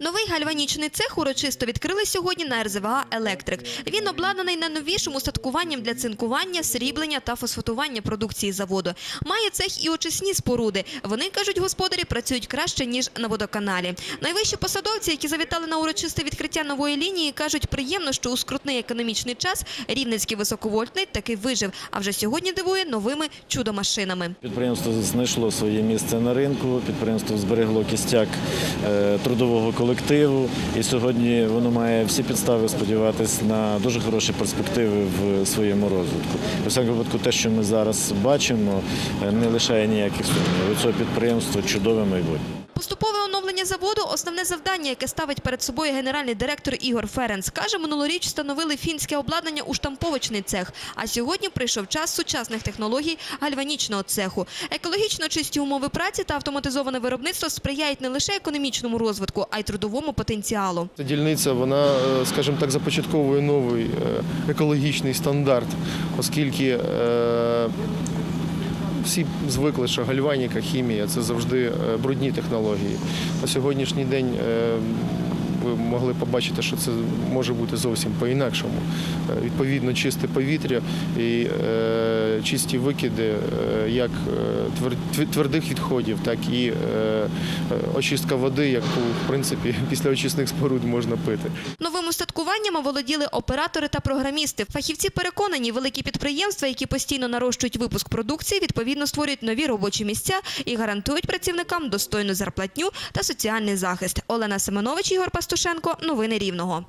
Новий гальванічний цех урочисто відкрили сьогодні на РЗВА «Електрик». Він обладнаний найновішим устаткуванням для цинкування, сріблення та фосфатування продукції заводу. Має цех і очисні споруди. Вони, кажуть господарі, працюють краще, ніж на водоканалі. Найвищі посадовці, які завітали на урочисте відкриття нової лінії, кажуть, приємно, що у скрутний економічний час рівненський високовольтний таки вижив, а вже сьогодні дивує новими чудо-машинами. Підприємство знайшло своє місце на ринку, підприємство зберегло кістяк е, трудового колективу, і сьогодні воно має всі підстави сподіватися на дуже хороші перспективи в своєму розвитку. У всякому випадку, те, що ми зараз бачимо, е, не лишає ніяких сумнівів. У цього підприємства чудове майбутнє. Поступове оновлення заводу – основне завдання, яке ставить перед собою генеральний директор Ігор Ференц. Каже, минулоріч встановили фінське обладнання у штамповочний цех, а сьогодні прийшов час сучасних технологій гальванічного цеху. Екологічно чисті умови праці та автоматизоване виробництво сприяють не лише економічному розвитку, а й трудовому потенціалу. Ця дільниця, вона, е, скажімо так, започатковує новий е, екологічний стандарт, оскільки е, всі звикли, що гальваніка, хімія це завжди брудні технології. На сьогоднішній день ви могли побачити, що це може бути зовсім по-інакшому. Е, Відповідно, чисте повітря і е, чисті викиди е, як твер- твер- твердих відходів, так і очистка води, яку в принципі після очисних споруд можна пити. Новим устаткуванням оволоділи оператори та програмісти. Фахівці переконані, великі підприємства, які постійно нарощують випуск продукції, відповідно створюють нові робочі місця і гарантують працівникам достойну зарплатню та соціальний захист. Олена Семенович, Ігор Пастушенко. Новини Рівного.